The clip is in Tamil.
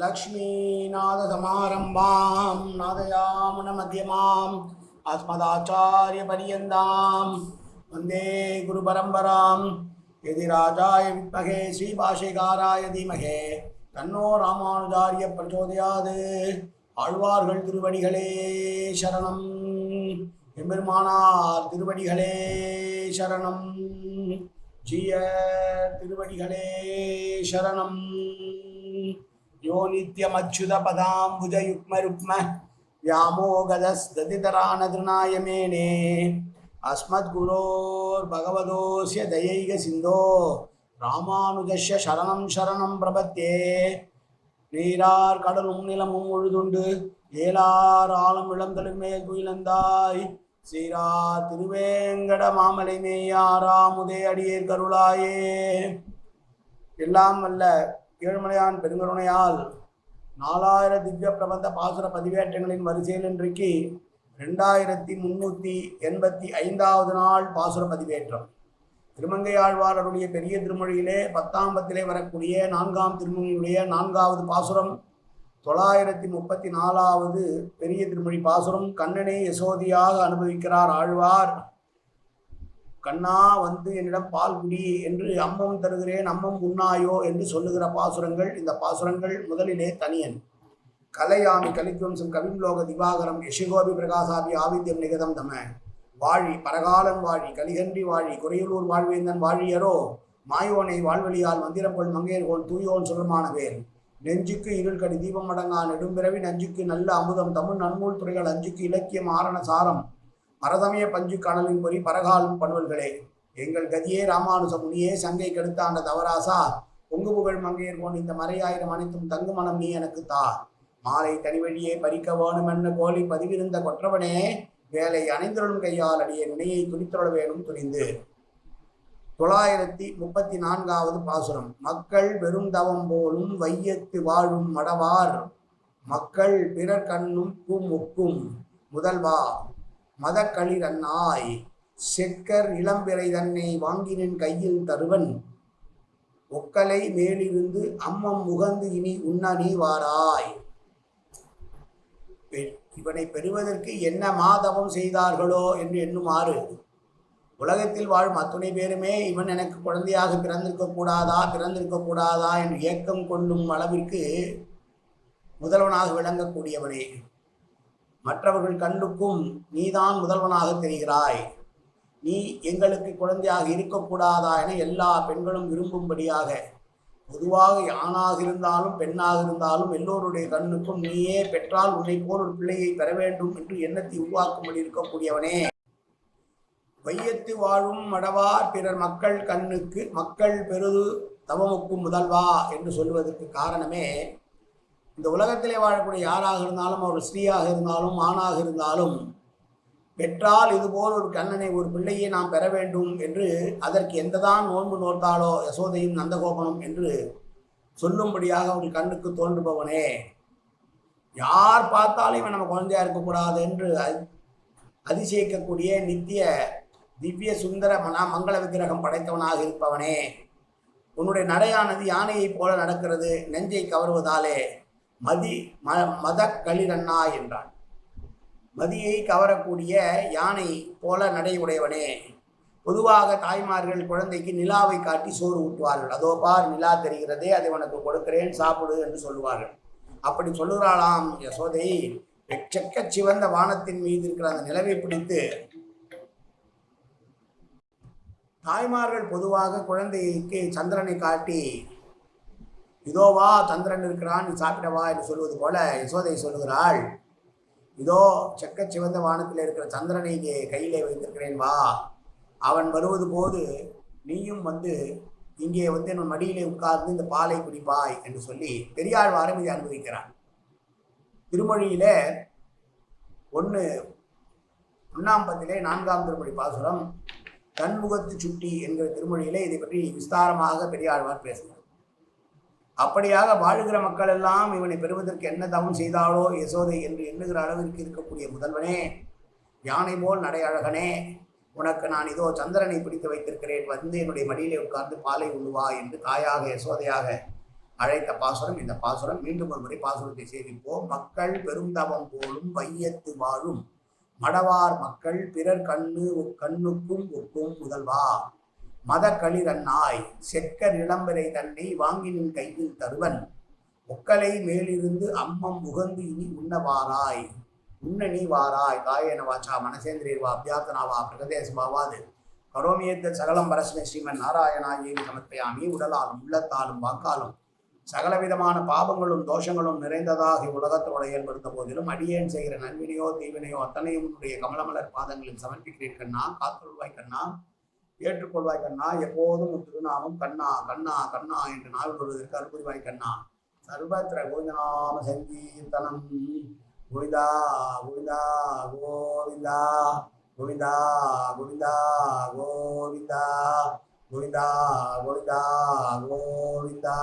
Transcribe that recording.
லக்ஷ்மீநாதசமாரம்பாம் நாதயாமன மத்தியமாம் அஸ்மதாச்சாரியபரியந்தாம் வந்தே குருபரம்பராம் எதிராஜாய வித்மகே ஸ்ரீபாஷைகாராய தீமகே தன்னோ ராமானுஜாரிய பிரச்சோதயாது. ஆழ்வார்கள் திருவடிகளே சரணம். எம்பெருமானார் திருவடிகளே சரணம். ஜிய திருவடிகளே சரணம். யோ நித்யமச்சுத பதாம்புஜ யுக்ம ருக்ம व्यामोगदस्तदितरानदृणाय मेने अस्मद्गुरोर्भगवतोऽस्य दयैकसिन्धो ராமானுஜஸ்ய சரணம் சரணம் பிரபத்தே நீரார் கடலும் நிலமும் உழுதுண்டு ஏலார் ஆழம் இளந்தலும் மேல் துயிலந்தாய் சீரா திருவேங்கட மாமலை மேயாராமுதே அடியேர் கருளாயே எல்லாம் வல்ல ஏழுமலையான் பெருங்கருணையால் நாலாயிர திவ்ய பிரபந்த பாசுர பதிவேற்றங்களின் வரிசையில் இன்றைக்கு ரெண்டாயிரத்தி முன்னூற்றி எண்பத்தி ஐந்தாவது நாள் பாசுர பதிவேற்றம். திருமங்கை திருமங்கையாழ்வாரருடைய பெரிய திருமொழியிலே பத்தாம் பத்திலே வரக்கூடிய நான்காம் திருமொழியுடைய நான்காவது பாசுரம் தொள்ளாயிரத்தி முப்பத்தி நாலாவது பெரிய திருமொழி பாசுரம் கண்ணனை யசோதியாக அனுபவிக்கிறார் ஆழ்வார். கண்ணா வந்து என்னிடம் பால் குடி என்று அம்மம் தருகிறேன் அம்மம் உண்ணாயோ என்று சொல்லுகிற பாசுரங்கள் இந்த பாசுரங்கள் முதலிலே தனியன். கலையாமி கலித்வம்சம் கவிம்லோக திவாகரம் யசிகோபி பிரகாசாபி ஆவித்யம் நிகதம் தம. வாழி பரகாலம் வாழி கலிகன்றி வாழி குறையலூர் வாழ்வேந்தன் வாழியரோ மாயோனை வாழ்வழியால் மந்திரங்கொள் மங்கையர்கோள் தூயோன் சுரமானவேல் நெஞ்சுக்கு இருள் கடி தீபம் அடங்கா நெடும்பிறவி நஞ்சுக்கு நல்ல அமுதம் தமிழ் நன்மூல் துறைகள் அஞ்சுக்கு இலக்கியம் ஆரண சாரம். பரதமய பஞ்சு கடலின் பொறி பரகாலும் பண்வல்களே. எங்கள் கதியே ராமானுச முனியே சங்கை கெடுத்தாண்ட தவராசா. பொங்கு புகழ் மங்கையர் போன் இந்த மறையாயிரம் அனைத்தும் தங்கு மனம் நீ எனக்கு தா. மாலை தனிவழியே பறிக்க வேணுமென்ன கோலி பதிவிருந்த கொற்றவனே. வேலை அணைந்தருளும் கையால் அடிய நினையை துணித்தொழ வேணும் துணிந்து. தொள்ளாயிரத்தி முப்பத்தி நான்காவது பாசுரம். மக்கள் வெறும் தவம் போலும் வையத்து வாழும் மடவார். மக்கள் பிறர் கண்ணும் பூம் ஒக்கும் முதல்வா. மதக்களிரன்னாய் செக்கர் இளம்பிறை தன்னை வாங்கினின் கையில் தருவன். ஒக்கலை மேலிருந்து அம்மம் முகந்து இனி உண்ண நீ வாராய். பெ- இவனை பெறுவதற்கு என்ன மாதவம் செய்தார்களோ என்று எண்ணுமாறு. உலகத்தில் வாழும் அத்துணை பேருமே இவன் எனக்கு குழந்தையாக பிறந்திருக்க கூடாதா பிறந்திருக்க கூடாதா என்று ஏக்கம் கொள்ளும் அளவிற்கு முதல்வனாக விளங்கக்கூடியவனே. மற்றவர்கள் கண்ணுக்கும் நீதான் முதல்வனாக தெரிகிறாய். நீ எங்களுக்கு குழந்தையாக இருக்கக்கூடாதா என எல்லா பெண்களும் விரும்பும்படியாக. பொதுவாக ஆணாக இருந்தாலும் பெண்ணாக இருந்தாலும் எல்லோருடைய கண்ணுக்கும் நீயே பெற்றால் உன்னை போல் ஒரு பிள்ளையை பெற வேண்டும் என்று எண்ணத்தை உருவாக்கும்படி இருக்கக்கூடியவனே. வையத்து வாழும் மடவார் பிறர் மக்கள் கண்ணுக்கு மக்கள் பெருது தவமுக்கும் முதல்வா என்று சொல்வதற்கு காரணமே இந்த உலகத்திலே வாழக்கூடிய யாராக இருந்தாலும் அவர் ஸ்ரீயாக இருந்தாலும் ஆணாக இருந்தாலும் பெற்றால் இதுபோல் ஒரு கண்ணனை ஒரு பிள்ளையை நாம் பெற வேண்டும் என்று அதற்கு எந்ததான் நோன்பு நோர்த்தாலோ யசோதையும் நந்தகோபனும் என்று சொல்லும்படியாக அவர்கள் கண்ணுக்கு தோன்றுபவனே. யார் பார்த்தாலும் இவன் நம்ம குழந்தையா இருக்கக்கூடாது என்று அ- அதிசயிக்கக்கூடிய நித்திய திவ்ய சுந்தர மனா மங்கள விக்கிரகம் படைத்தவனாக இருப்பவனே. உன்னுடைய நடையானது யானையைப் போல நடக்கிறது நெஞ்சை கவருவதாலே. மதி ம மத களிரண்ணா என்றான். மதியை கவரக்கூடிய யானை போல நடை உடையவனே பொதுவாக தாய்மார்கள் குழந்தைக்கு நிலாவை காட்டி சோறு ஊட்டுவார்கள். அதோ பார் நிலா தெரிகிறதே அதை உனக்கு கொடுக்கிறேன் சாப்பிடு என்று சொல்லுவார்கள். அப்படி சொல்லுகிறாளாம் யசோதை. எச்சக்க சிவந்த வானத்தின் மீது இருக்கிற அந்த நிலவை பிடித்து தாய்மார்கள் பொதுவாக குழந்தைக்கு சந்திரனை காட்டி இதோ வா சந்திரன் இருக்கிறான் நீ சாப்பிடவா என்று சொல்வது போல யசோதை சொல்லுகிறாள். இதோ செக்க சிவந்த வானத்தில் இருக்கிற சந்திரனை இங்கே கையிலே வைத்திருக்கிறேன் வா. அவன் வருவது போது நீயும் வந்து இங்கே வந்து என் மடியிலே உட்கார்ந்து இந்த பாலை குடிப்பாய் என்று சொல்லி பெரியாள் வாரம் இதை அனுபவிக்கிறான். திருமொழியில ஒன்று ஒன்றாம் பத்திலே நான்காம் திருமொழி பாசுரம் தன்முகத்து சுட்டி என்கிற திருமொழியிலே இதை பற்றி விஸ்தாரமாக பெரியாழ்வார் பேசுகிறார். அப்படியாக வாழுகிற மக்கள் எல்லாம் இவனை பெறுவதற்கு என்ன தவம் செய்தாலோ யசோதை என்று எண்ணுகிற அளவிற்கு இருக்கக்கூடிய முதல்வனே யானை போல் நடை அழகனே உனக்கு நான் இதோ சந்திரனை பிடித்து வைத்திருக்கிறேன் வந்து என்னுடைய மடியிலே உட்கார்ந்து பாலை உள்ளுவா என்று தாயாக யசோதையாக அழைத்த பாசுரம் இந்த பாசுரம் மீண்டும் ஒரு முறை பாசுரத்தை சேமிப்போம் மக்கள் பெருந்தவம் போலும் வையத்து வாழும் மடவார் மக்கள் பிறர் கண்ணு கண்ணுக்கும் ஒக்கும் முதல்வா. மத களிரன்னாய் செக்கர் இளம்பரை தன்னை வாங்கினின் கையில் தருவன். ஒக்கலை மேலிருந்து அம்மம் உகந்து இனி உண்ணவாராய். உண்ண நீ வாராய் காயன வாச்சா மனசேந்திரியர்வா அபியாத்தனாவா பிரகதேசமாவாது கரோமியத்த சகலம் பரஸ்மை ஸ்ரீமன் நாராயணாயேவி சமர்ப்பயாமி உடலாலும் உள்ளத்தாலும் வாக்காலும் சகலவிதமான பாவங்களும் தோஷங்களும் நிறைந்ததாக உலகத்தோட ஏற்படுத்த போதிலும் அடியேன் செய்கிற நன்வினையோ தீவினையோ அத்தனையும் உன்னுடைய கமலமலர் பாதங்களில் சமர்ப்பிக்கிறேன் கண்ணா. காத்தொழுவாய் கண்ணா. ஏற்றுக்கொள்வாய் கண்ணா எப்போதும் உன் திருநாமம் கண்ணா கண்ணா கண்ணா என்று நாள் வருவதற்கு அற்புதமாய் கண்ணா. சர்வத்திர கோவிந்தநாம சங்கீர்த்தனம். கோவிந்தா கோவிந்தா கோவிந்தா கோவிந்தா கோவிந்தா கோவிந்தா கோவிந்தா கோவிந்தா கோவிந்தா.